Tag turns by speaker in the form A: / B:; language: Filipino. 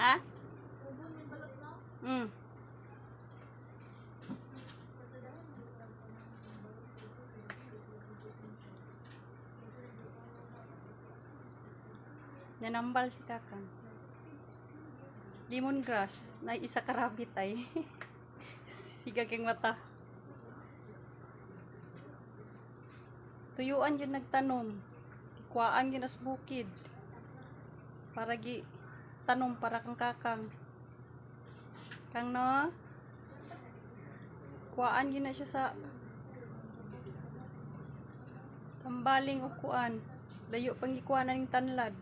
A: Ha? Mm. Nanambal si Kakang. Lemongrass. Na isa karabit ay. Sigag yung mata. Tuyuan yun nagtanom. Kuwaan yun as bukid. Para gi tanom para kang kakang. Kang no? Kuwaan yun na siya sa tambaling o kuan. Layo pang ikuanan ng tanlad.